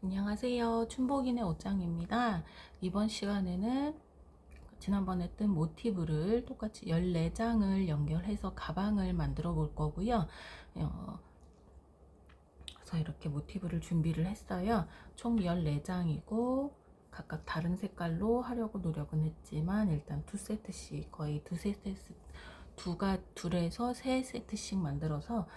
안녕하세요. 춘복인의 옷장입니다. 이번 시간에는 지난번에 했던 모티브를 똑같이 14장을 연결해서 가방을 만들어 볼 거고요. 어, 그래서 이렇게 모티브를 준비를 했어요. 총 14장이고 각각 다른 색깔로 하려고 노력은 했지만 일단 두 세트씩 거의 두세 세트 두가 둘에서 세 세트씩 만들어서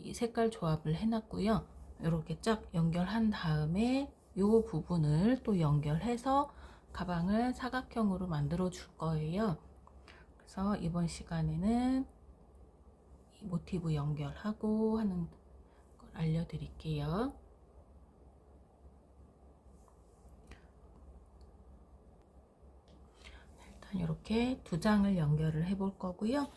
이 색깔 조합을 해놨고요. 이렇게 쫙 연결한 다음에 이 부분을 또 연결해서 가방을 사각형으로 만들어 줄 거예요. 그래서 이번 시간에는 이 모티브 연결하고 하는 걸 알려드릴게요. 일단 이렇게 두 장을 연결을 해 볼 거고요.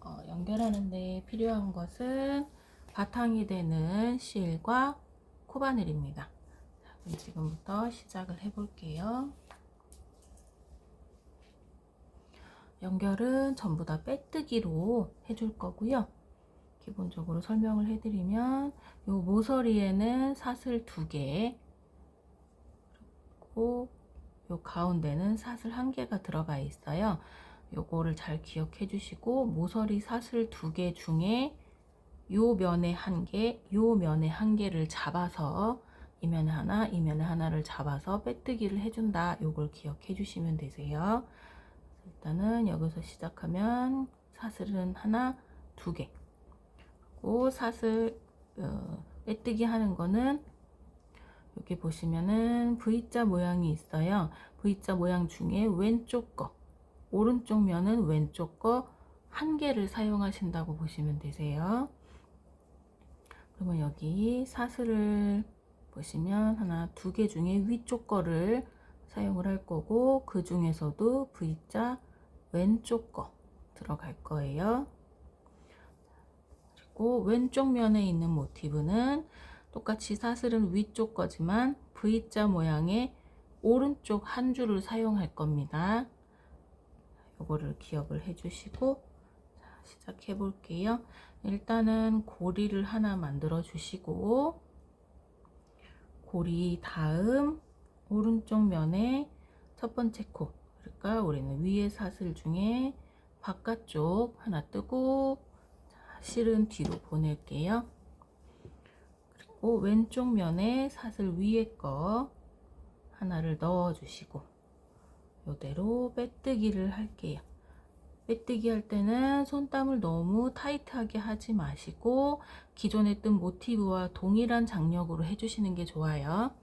어, 연결하는데 필요한 것은 바탕이 되는 실과 코바늘입니다. 자, 그럼 지금부터 시작을 해 볼게요. 연결은 전부 다 빼뜨기로 해줄 거고요. 기본적으로 설명을 해드리면 요 모서리에는 사슬 두 개, 그리고 요 가운데는 사슬 한 개가 들어가 있어요. 요거를 잘 기억해 주시고 모서리 사슬 두개 중에 요 면에 한 개, 요 면에 한 개를 잡아서 이 면에 하나, 이 면에 하나를 잡아서 빼뜨기를 해준다. 요걸 기억해 주시면 되세요. 일단은 여기서 시작하면 사슬은 하나, 두 개. 그리고 사슬 어, 빼뜨기 하는 거는 여기 보시면은 V자 모양이 있어요. V자 모양 중에 왼쪽 거, 오른쪽 면은 왼쪽 거 한 개를 사용하신다고 보시면 되세요. 그러면 여기 사슬을 보시면 하나, 두 개 중에 위쪽 거를 사용을 할 거고 그 중에서도 V자 왼쪽 거 들어갈 거예요. 그리고 왼쪽 면에 있는 모티브는 똑같이 사슬은 위쪽 거지만 V자 모양의 오른쪽 한 줄을 사용할 겁니다. 요거를 기억을 해주시고 자, 시작해 볼게요. 일단은 고리를 하나 만들어 주시고 고리 다음 오른쪽 면에 첫 번째 코 그러니까 우리는 위에 사슬 중에 바깥쪽 하나 뜨고 자, 실은 뒤로 보낼게요. 그리고 왼쪽 면에 사슬 위에 거 하나를 넣어 주시고 이대로 빼뜨기를 할게요. 빼뜨기 할 때는 손땀을 너무 타이트하게 하지 마시고 기존에 했던 모티브와 동일한 장력으로 해주시는 게 좋아요.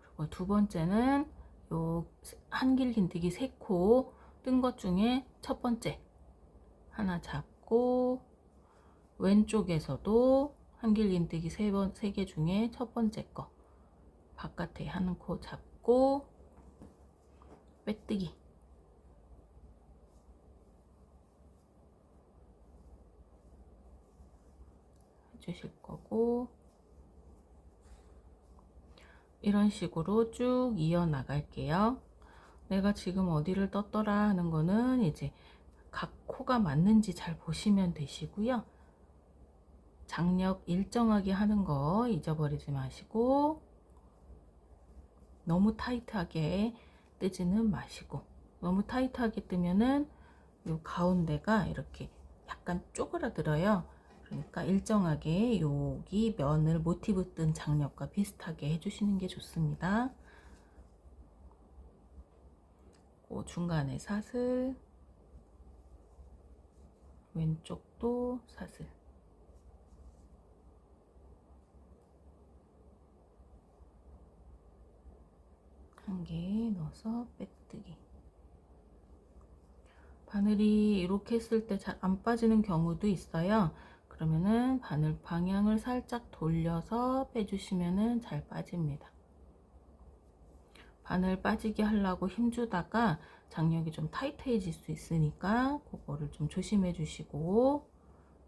그리고 두 번째는 요 한길 긴뜨기 세코뜬 것 중에 첫 번째 하나 잡고 왼쪽에서도 한길 긴뜨기 세번세개 중에 첫 번째 거 바깥에 하는 코 잡고 빼뜨기 해 주실 거고 이런 식으로 쭉 이어 나갈게요. 내가 지금 어디를 떴더라 하는 거는 이제 각 코가 맞는지 잘 보시면 되시고요. 장력 일정하게 하는 거 잊어버리지 마시고 너무 타이트하게 뜨지는 마시고 너무 타이트하게 뜨면은 요 가운데가 이렇게 약간 쪼그라들어요. 그러니까 일정하게 여기 면을 모티브 뜬 장력과 비슷하게 해주시는 게 좋습니다. 그 중간에 사슬, 왼쪽도 사슬. 한 개 넣어서 빼뜨기. 바늘이 이렇게 했을 때 잘 안 빠지는 경우도 있어요. 그러면은 바늘 방향을 살짝 돌려서 빼주시면은 잘 빠집니다. 바늘 빠지게 하려고 힘주다가 장력이 좀 타이트해질 수 있으니까 그거를 좀 조심해 주시고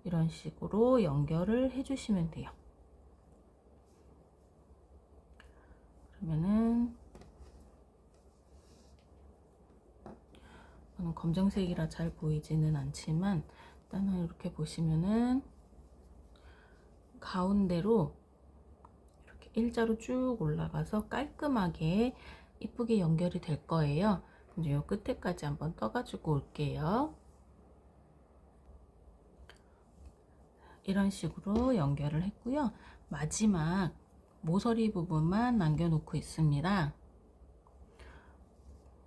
이런 식으로 연결을 해 주시면 돼요. 그러면은 검정색이라 잘 보이지는 않지만 일단은 이렇게 보시면은 가운데로 이렇게 일자로 쭉 올라가서 깔끔하게 이쁘게 연결이 될 거예요. 이제 요 끝에까지 한번 떠가지고 올게요. 이런 식으로 연결을 했고요. 마지막 모서리 부분만 남겨놓고 있습니다.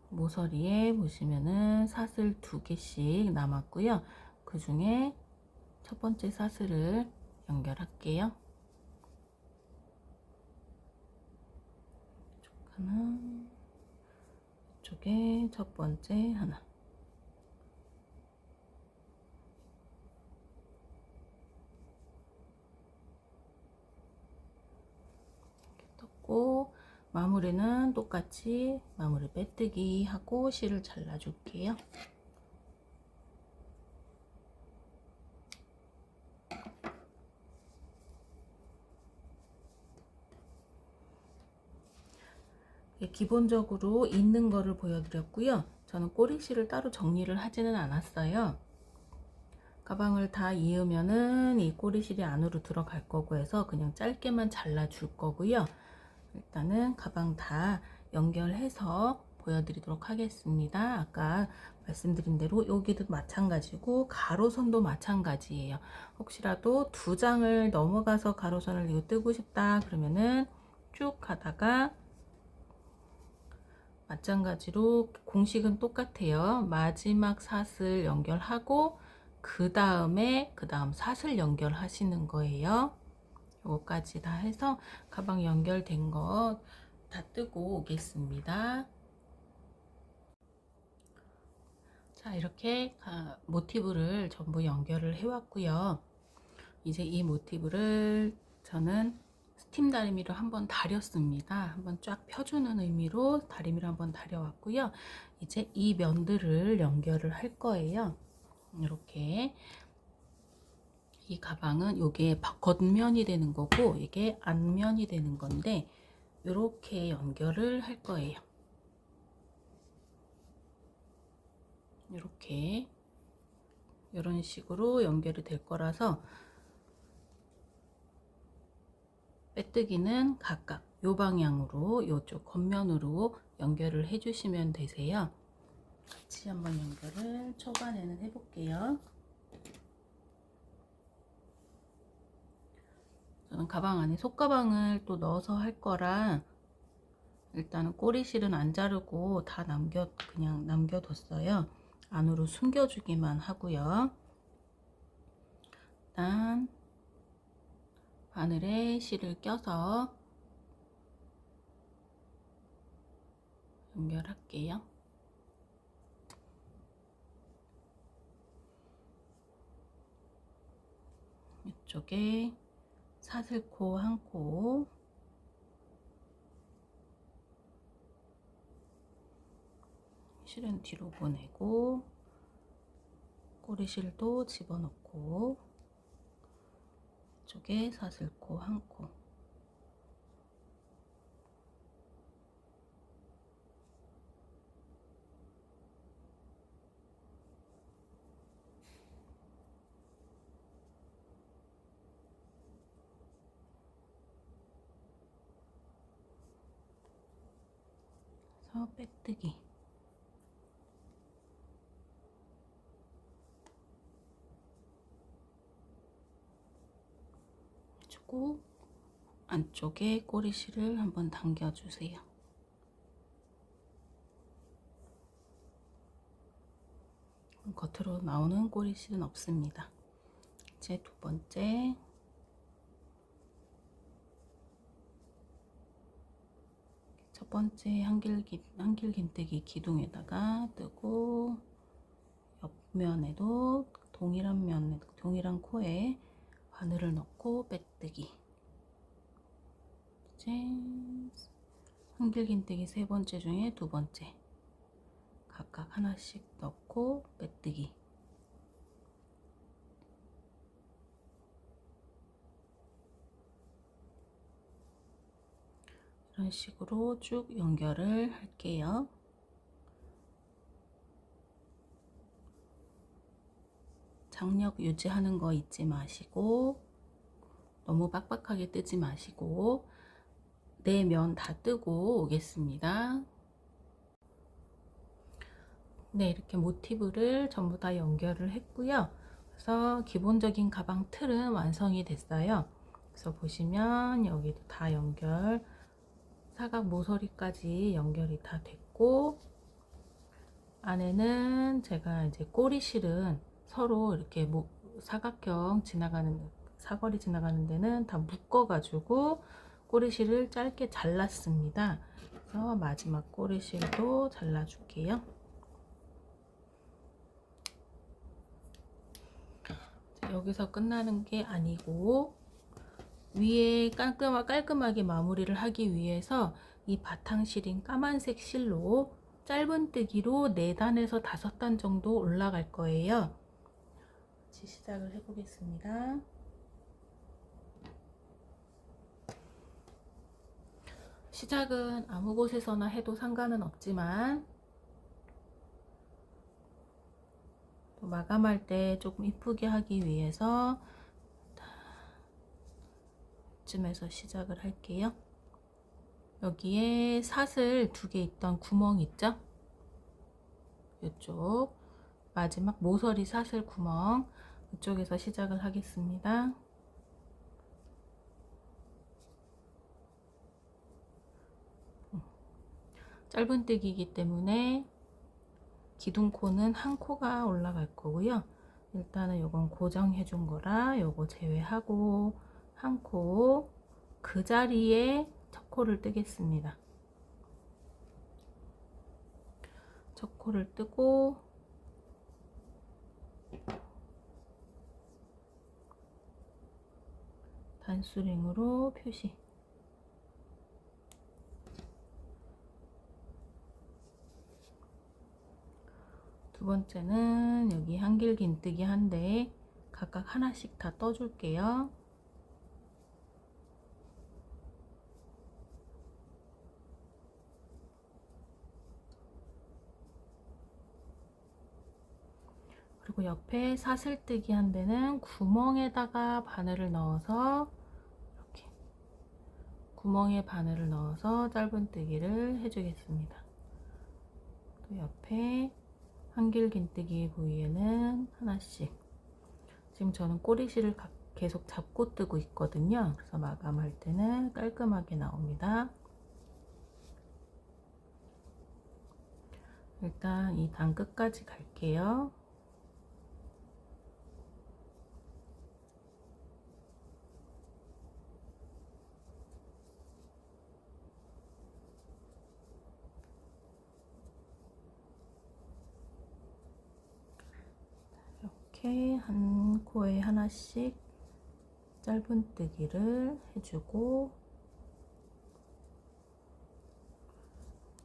모서리에 보시면은 사슬 두 개씩 남았고요. 그 중에 첫 번째 사슬을 연결할게요. 이쪽 하나, 이쪽에 첫 번째 하나. 이렇게 떴고 마무리는 똑같이 마무리 빼뜨기 하고 실을 잘라줄게요. 기본적으로 있는 거를 보여드렸고요. 저는 꼬리실을 따로 정리를 하지는 않았어요. 가방을 다 이으면은 이 꼬리실이 안으로 들어갈 거고 해서 그냥 짧게만 잘라 줄 거고요. 일단은 가방 다 연결해서 보여드리도록 하겠습니다. 아까 말씀드린 대로 여기도 마찬가지고 가로선도 마찬가지예요. 혹시라도 두 장을 넘어가서 가로선을 이거 뜨고 싶다 그러면은 쭉 가다가 마찬가지로 공식은 똑같아요. 마지막 사슬 연결하고 그 다음에 그 다음 사슬 연결하시는 거예요. 요거까지 다 해서 가방 연결된 거다 뜨고 오겠습니다. 자 이렇게 모티브를 전부 연결을 해 왔고요. 이제 이 모티브를 저는 스팀 다리미로 한번 다렸습니다. 한번 쫙 펴주는 의미로 다리미를 한번 다려왔고요. 이제 이 면들을 연결을 할 거예요. 이렇게 이 가방은 이게 겉면이 되는 거고 이게 앞면이 되는 건데 이렇게 연결을 할 거예요. 이렇게 이런 식으로 연결이 될 거라서 빼뜨기는 각각 요 방향으로 요쪽 겉면으로 연결을 해주시면 되세요. 같이 한번 연결을 초반에는 해볼게요. 저는 가방 안에 속가방을 또 넣어서 할 거라 일단은 꼬리실은 안 자르고 다 남겨 그냥 남겨뒀어요. 안으로 숨겨주기만 하고요. 일단 바늘에 실을 껴서 연결할게요. 이쪽에 사슬코 한 코, 실은 뒤로 보내고 꼬리실도 집어넣고 이 쪽에 사슬코 한 코. 빼뜨기. 해주고 안쪽에 꼬리실을 한번 당겨주세요. 겉으로 나오는 꼬리실은 없습니다. 이제 두 번째 첫 번째 한길기, 한길긴뜨기 기둥에다가 뜨고 옆면에도 동일한 면, 동일한 코에 바늘을 넣고 빼뜨기 이제 한길긴뜨기 세 번째 중에 두 번째. 각각 하나씩 넣고 빼뜨기. 이런 식으로 쭉 연결을 할게요. 장력 유지하는 거 잊지 마시고 너무 빡빡하게 뜨지 마시고 네 면 다 뜨고 오겠습니다. 네, 이렇게 모티브를 전부 다 연결을 했고요. 그래서 기본적인 가방 틀은 완성이 됐어요. 그래서 보시면 여기도 다 연결, 사각 모서리까지 연결이 다 됐고, 안에는 제가 이제 꼬리 실은 서로 이렇게 뭐 사각형 지나가는, 사거리 지나가는 데는 다 묶어가지고 꼬리실을 짧게 잘랐습니다. 그래서 마지막 꼬리실도 잘라줄게요. 여기서 끝나는 게 아니고 위에 깔끔하, 깔끔하게 마무리를 하기 위해서 이 바탕실인 까만색 실로 짧은뜨기로 4단에서 5단 정도 올라갈 거예요. 시작을 해보겠습니다. 시작은 아무 곳에서나 해도 상관은 없지만 또 마감할 때 조금 이쁘게 하기 위해서 쯤에서 시작을 할게요. 여기에 사슬 두 개 있던 구멍 있죠? 이쪽 마지막 모서리 사슬 구멍 이쪽에서 시작을 하겠습니다. 짧은뜨기이기 때문에 기둥코는 한 코가 올라갈 거고요. 일단은 요건 고정해 준 거라 요거 제외하고 한 코 그 자리에 첫 코를 뜨겠습니다. 첫 코를 뜨고 단수링으로 표시 두 번째는 여기 한길 긴뜨기 한데 각각 하나씩 다 떠줄게요. 그리고 옆에 사슬뜨기 한 데는 구멍에다가 바늘을 넣어서 이렇게 구멍에 바늘을 넣어서 짧은뜨기를 해주겠습니다. 또 옆에 한길 긴뜨기 부위에는 하나씩 지금 저는 꼬리실을 계속 잡고 뜨고 있거든요. 그래서 마감할 때는 깔끔하게 나옵니다. 일단 이 단 끝까지 갈게요. 이렇게 한 코에 하나씩 짧은뜨기를 해주고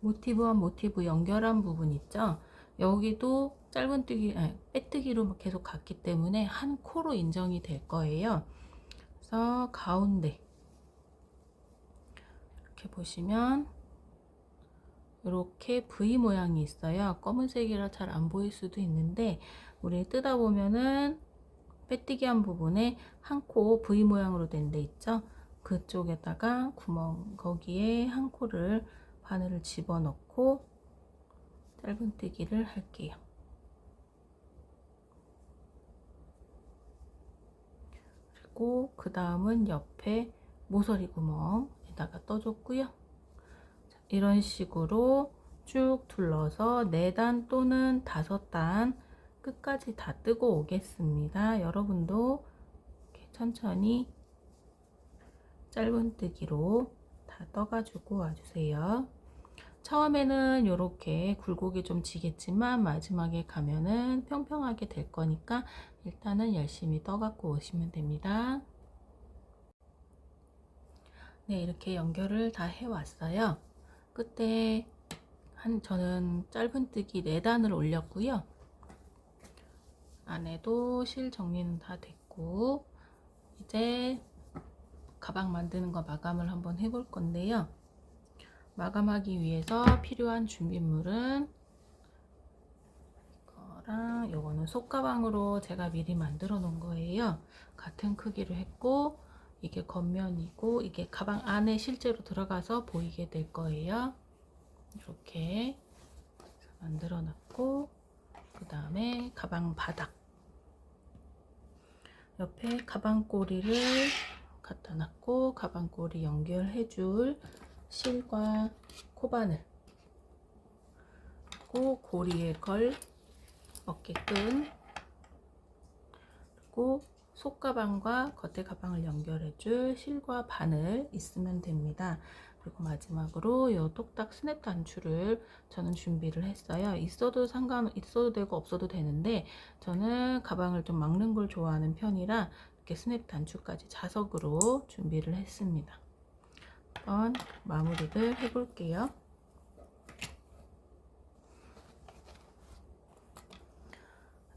모티브와 모티브 연결한 부분 있죠? 여기도 짧은뜨기, 아니, 빼뜨기로 계속 갔기 때문에 한 코로 인정이 될 거예요. 그래서 가운데 이렇게 보시면 이렇게 V 모양이 있어요. 검은색이라 잘 안 보일 수도 있는데 우리 뜯어 보면은 빼뜨기 한 부분에 한 코 V 모양으로 된 데 있죠? 그쪽에다가 구멍 거기에 한 코를 바늘을 집어넣고 짧은뜨기를 할게요. 그리고 그 다음은 옆에 모서리 구멍에다가 떠줬고요. 이런 식으로 쭉 둘러서 4단 또는 5단 끝까지 다 뜨고 오겠습니다. 여러분도 천천히 짧은뜨기로 다 떠가지고 와주세요. 처음에는 이렇게 굴곡이 좀 지겠지만 마지막에 가면은 평평하게 될 거니까 일단은 열심히 떠갖고 오시면 됩니다. 네, 이렇게 연결을 다 해왔어요. 끝에 한 저는 짧은뜨기 4단을 올렸고요. 안에도 실 정리는 다 됐고 이제 가방 만드는 거 마감을 한번 해볼 건데요. 마감하기 위해서 필요한 준비물은 이거랑 요거는 속가방으로 제가 미리 만들어 놓은 거예요. 같은 크기로 했고 이게 겉면이고 이게 가방 안에 실제로 들어가서 보이게 될 거예요. 이렇게 만들어 놨고 그 다음에 가방 바닥 옆에 가방 꼬리를 갖다 놨고 가방 꼬리 연결해 줄 실과 코바늘 그리고 고리에 걸 어깨끈 그리고 속가방과 겉에 가방을 연결해 줄 실과 바늘 있으면 됩니다. 그리고 마지막으로 이 똑딱 스냅 단추를 저는 준비를 했어요. 있어도 상관 있어도 되고 없어도 되는데 저는 가방을 좀 막는 걸 좋아하는 편이라 이렇게 스냅 단추까지 자석으로 준비를 했습니다. 한번 마무리를 해볼게요.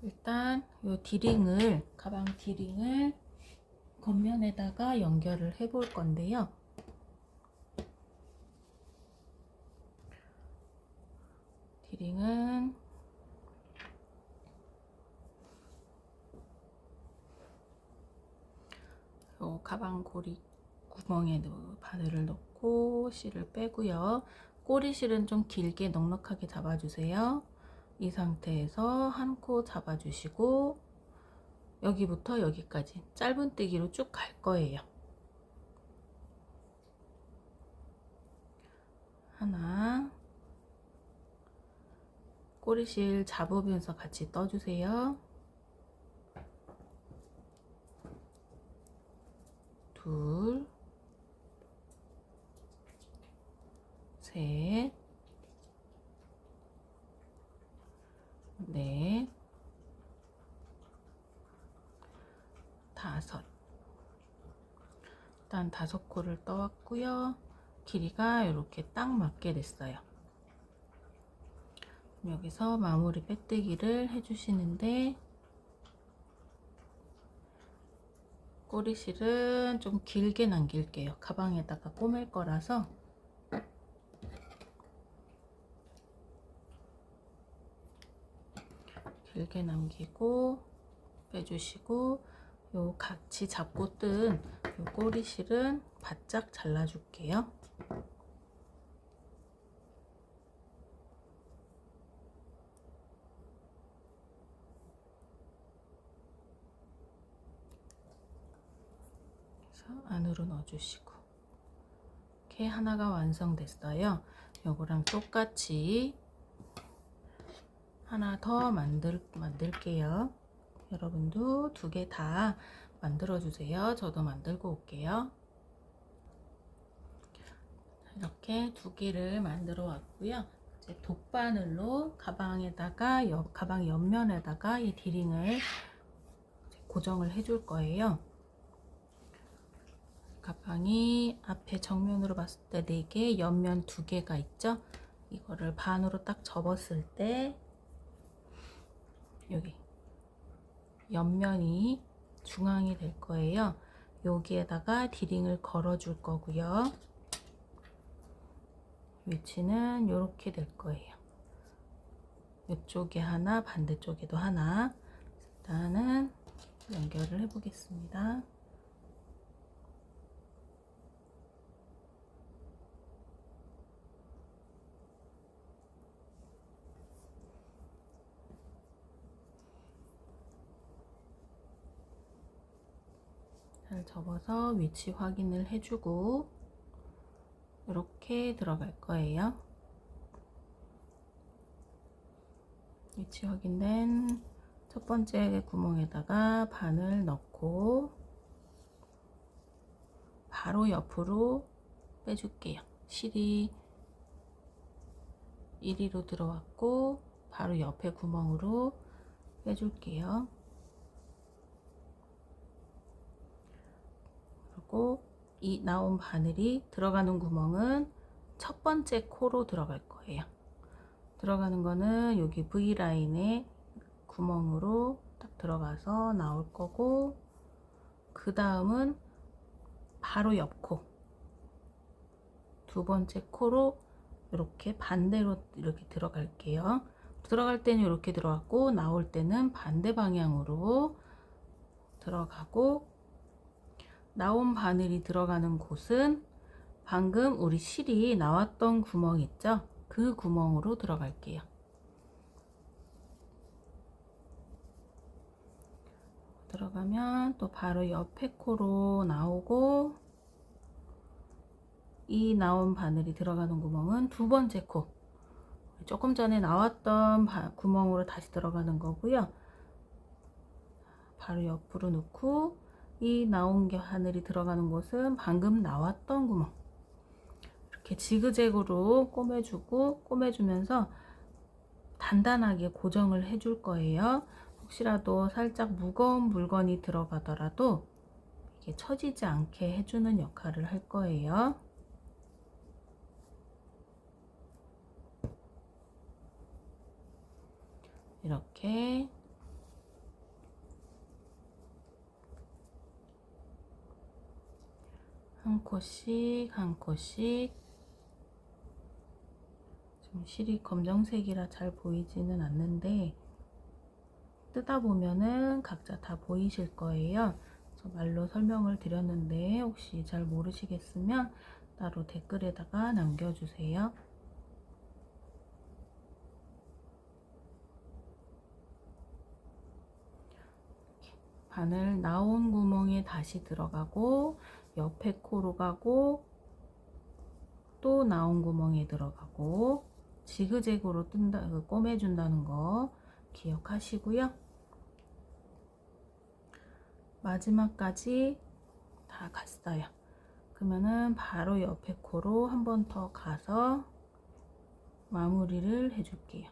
일단 이 디링을 가방 디링을 겉면에다가 연결을 해볼 건데요. 디링은 요 고리 구멍에 넣- 바늘을 넣고 실을 빼고요. 꼬리실은 좀 길게 넉넉하게 잡아주세요. 이 상태에서 한 코 잡아주시고 여기부터 여기까지 짧은뜨기로 쭉 갈 거예요. 하나 꼬리실 잡으면서 같이 떠주세요. 둘, 셋, 넷, 다섯. 일단 다섯 코를 떠왔고요. 길이가 이렇게 딱 맞게 됐어요. 여기서 마무리 빼뜨기를 해주시는데 꼬리실은 좀 길게 남길게요. 가방에다가 꼬맬 거라서 길게 남기고 빼주시고 요 같이 잡고 뜬 요 꼬리실은 바짝 잘라줄게요. 그래서 안으로 넣어주시고 이렇게 하나가 완성됐어요. 요거랑 똑같이 하나 더 만들, 만들게요. 여러분도 두 개 다 만들어 주세요. 저도 만들고 올게요. 이렇게 두 개를 만들어 왔고요. 이제 돗바늘로 가방에다가 옆, 가방 옆면에다가 이 디링을 고정을 해줄 거예요. 가방이 앞에 정면으로 봤을 때 4개, 옆면 2개가 있죠? 이거를 반으로 딱 접었을 때 여기 옆면이 중앙이 될 거예요. 여기에다가 디링을 걸어 줄 거고요. 위치는 이렇게 될 거예요. 이쪽에 하나, 반대쪽에도 하나. 일단은 연결을 해 보겠습니다. 잘 접어서 위치 확인을 해주고 이렇게 들어갈 거예요. 위치 확인된 첫 번째 구멍에다가 바늘 넣고 바로 옆으로 빼줄게요. 실이 1위로 들어왔고 바로 옆에 구멍으로 빼줄게요. 그리고 이 나온 바늘이 들어가는 구멍은 첫 번째 코로 들어갈 거예요. 들어가는 거는 여기 V라인에 구멍으로 딱 들어가서 나올 거고 그 다음은 바로 옆 코. 두 번째 코로 이렇게 반대로 이렇게 들어갈게요. 들어갈 때는 이렇게 들어갔고 나올 때는 반대 방향으로 들어가고 나온 바늘이 들어가는 곳은 방금 우리 실이 나왔던 구멍 있죠? 그 구멍으로 들어갈게요. 들어가면 또 바로 옆에 코로 나오고 이 나온 바늘이 들어가는 구멍은 두 번째 코 조금 전에 나왔던 바, 구멍으로 다시 들어가는 거고요 바로 옆으로 놓고 이 나온 게 바늘이 들어가는 곳은 방금 나왔던 구멍 이렇게 지그재그로 꼬매주고 꼬매주면서 단단하게 고정을 해줄 거예요 혹시라도 살짝 무거운 물건이 들어가더라도 이게 처지지 않게 해주는 역할을 할 거예요. 이렇게 한 코씩 한 코씩 지금 실이 검정색이라 잘 보이지는 않는데 뜨다 보면은 각자 다 보이실 거예요. 말로 설명을 드렸는데 혹시 잘 모르시겠으면 따로 댓글에다가 남겨주세요. 바늘 나온 구멍에 다시 들어가고 옆에 코로 가고 또 나온 구멍에 들어가고 지그재그로 뜬다 그 꼬매준다는 거 기억하시고요. 마지막까지 다 갔어요. 그러면은 바로 옆에 코로 한 번 더 가서 마무리를 해줄게요.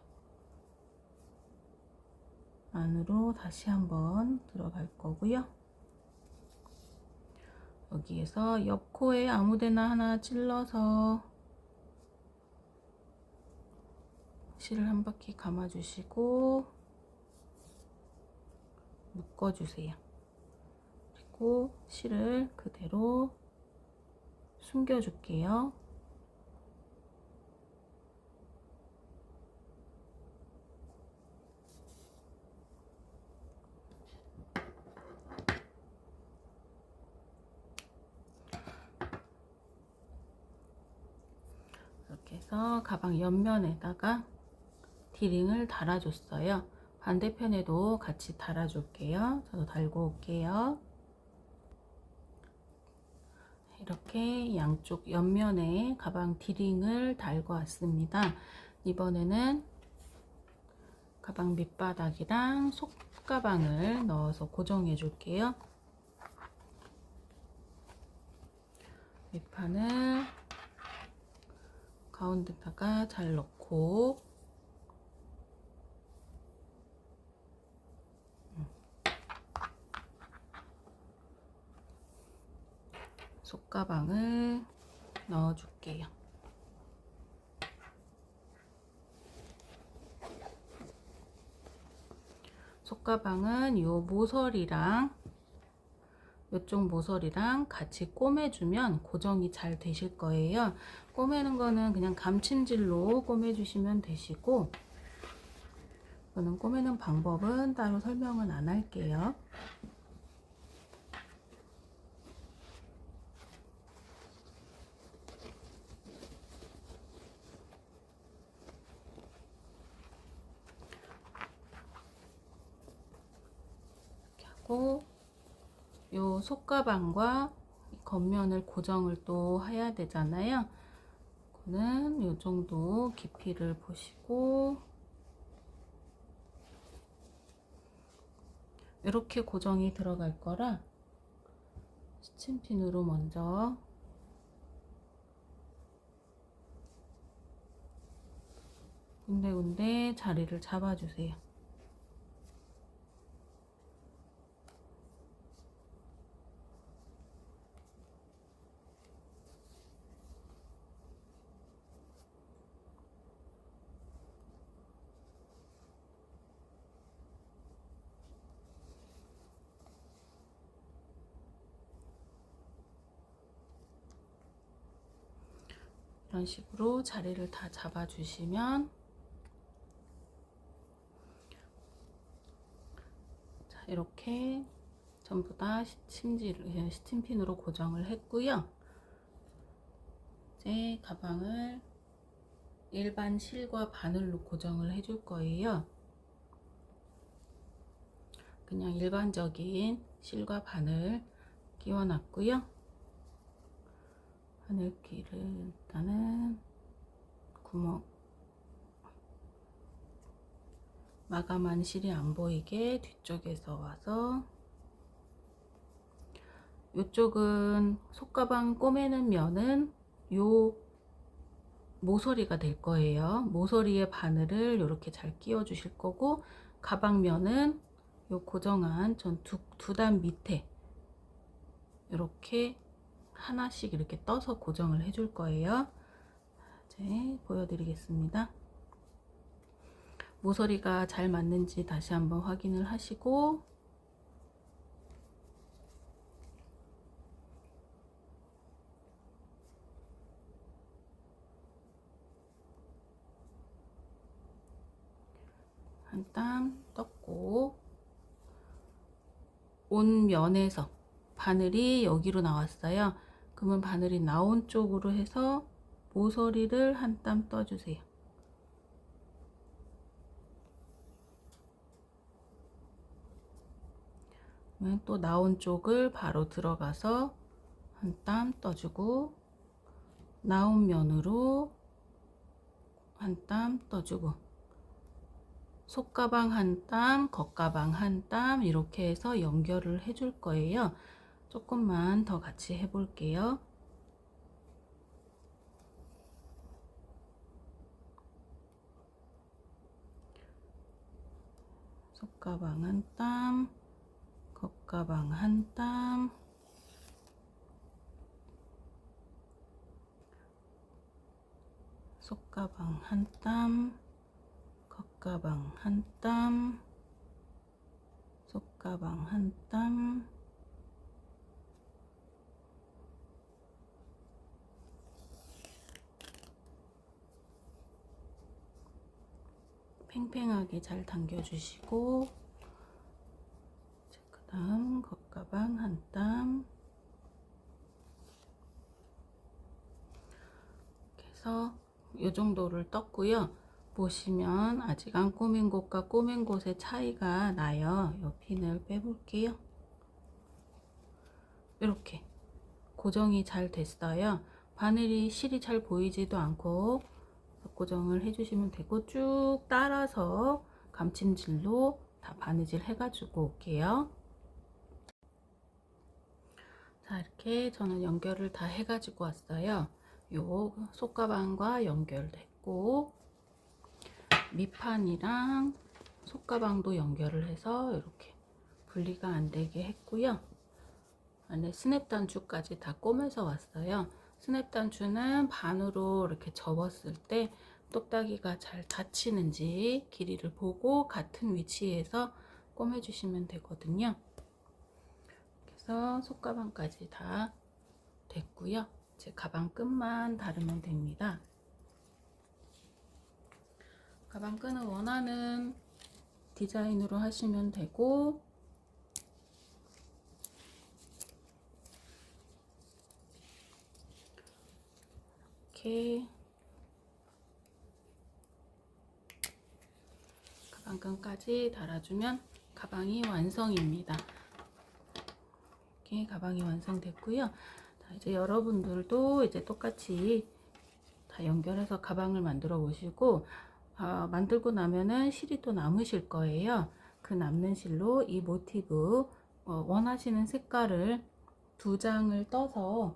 안으로 다시 한번 들어갈 거고요. 여기에서 옆 코에 아무데나 하나 찔러서 실을 한 바퀴 감아주시고 묶어주세요. 그리고 실을 그대로 숨겨줄게요. 이렇게 해서 가방 옆면에다가 디링을 달아줬어요. 반대편에도 같이 달아줄게요. 저도 달고 올게요. 이렇게 양쪽 옆면에 가방 디링을 달고 왔습니다. 이번에는 가방 밑바닥이랑 속가방을 넣어서 고정해 줄게요. 밑판을 가운데다가 잘 넣고 속가방을 넣어줄게요. 속가방은 이 모서리랑 이쪽 모서리랑 같이 꼬매주면 고정이 잘 되실 거예요. 꼬매는 거는 그냥 감침질로 꼬매주시면 되시고 이거는 꼬매는 방법은 따로 설명은 안 할게요. 이렇게 하고 요 속가방과 겉면을 고정을 또 해야 되잖아요. 요 정도 깊이를 보시고 이렇게 고정이 들어갈 거라 스친핀으로 먼저 군데군데 자리를 잡아주세요. 이런 식으로 자리를 다 잡아주시면 자, 이렇게 전부 다 심질 스팀핀으로 고정을 했고요. 이제 가방을 일반 실과 바늘로 고정을 해줄 거예요. 그냥 일반적인 실과 바늘 끼워놨고요. 바늘기를 일단은 구멍 마감한 실이 안 보이게 뒤쪽에서 와서 이쪽은 속가방 꼬매는 면은 요 모서리가 될 거예요. 모서리에 바늘을 이렇게 잘 끼워 주실 거고 가방 면은 요 고정한 전두단 밑에 이렇게 하나씩 이렇게 떠서 고정을 해줄 거예요. 이제 보여드리겠습니다. 모서리가 잘 맞는지 다시 한번 확인을 하시고 한 땀 떴고 온 면에서 바늘이 여기로 나왔어요. 그러면 바늘이 나온 쪽으로 해서 모서리를 한 땀 떠주세요. 또 나온 쪽을 바로 들어가서 한 땀 떠주고 나온 면으로 한 땀 떠주고 속가방 한 땀, 겉가방 한 땀 이렇게 해서 연결을 해줄 거예요. 조금만 더 같이 해볼게요. 속가방 한 땀, 겉가방 한 땀, 속가방 한 땀, 겉가방 한 땀, 속가방 한 땀, 팽팽하게 잘 당겨주시고 그 다음 겉가방 한 땀. 해서 이 정도를 떴고요. 보시면 아직 안 꾸민 곳과 꾸민 곳의 차이가 나요. 이 핀을 빼볼게요. 이렇게 고정이 잘 됐어요. 바늘이 실이 잘 보이지도 않고 고정을 해주시면 되고 쭉 따라서 감침질로 다 바느질 해가지고 올게요. 자 이렇게 저는 연결을 다 해가지고 왔어요. 요 속가방과 연결됐고 밑판이랑 속가방도 연결을 해서 이렇게 분리가 안 되게 했고요. 안에 스냅 단추까지 다 꼬매서 왔어요. 스냅 단추는 반으로 이렇게 접었을 때 똑딱이가 잘 닫히는지 길이를 보고 같은 위치에서 꼬매주시면 되거든요. 그래서 속가방까지 다 됐고요. 제 가방 끝만 다르면 됩니다. 가방 끈을 원하는 디자인으로 하시면 되고 이렇게 가방끈까지 달아주면 가방이 완성입니다. 이렇게 가방이 완성됐고요. 자, 이제 여러분들도 이제 똑같이 다 연결해서 가방을 만들어 보시고 어, 만들고 나면은 실이 또 남으실 거예요. 그 남는 실로 이 모티브 어, 원하시는 색깔을 두 장을 떠서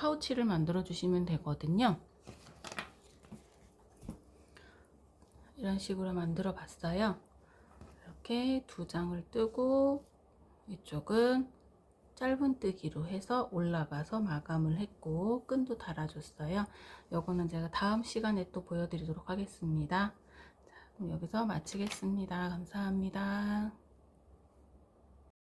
파우치를 만들어 주시면 되거든요. 이런 식으로 만들어 봤어요. 이렇게 두 장을 뜨고 이쪽은 짧은 뜨기로 해서 올라가서 마감을 했고 끈도 달아줬어요. 요거는 제가 다음 시간에 또 보여드리도록 하겠습니다. 자, 그럼 여기서 마치겠습니다. 감사합니다.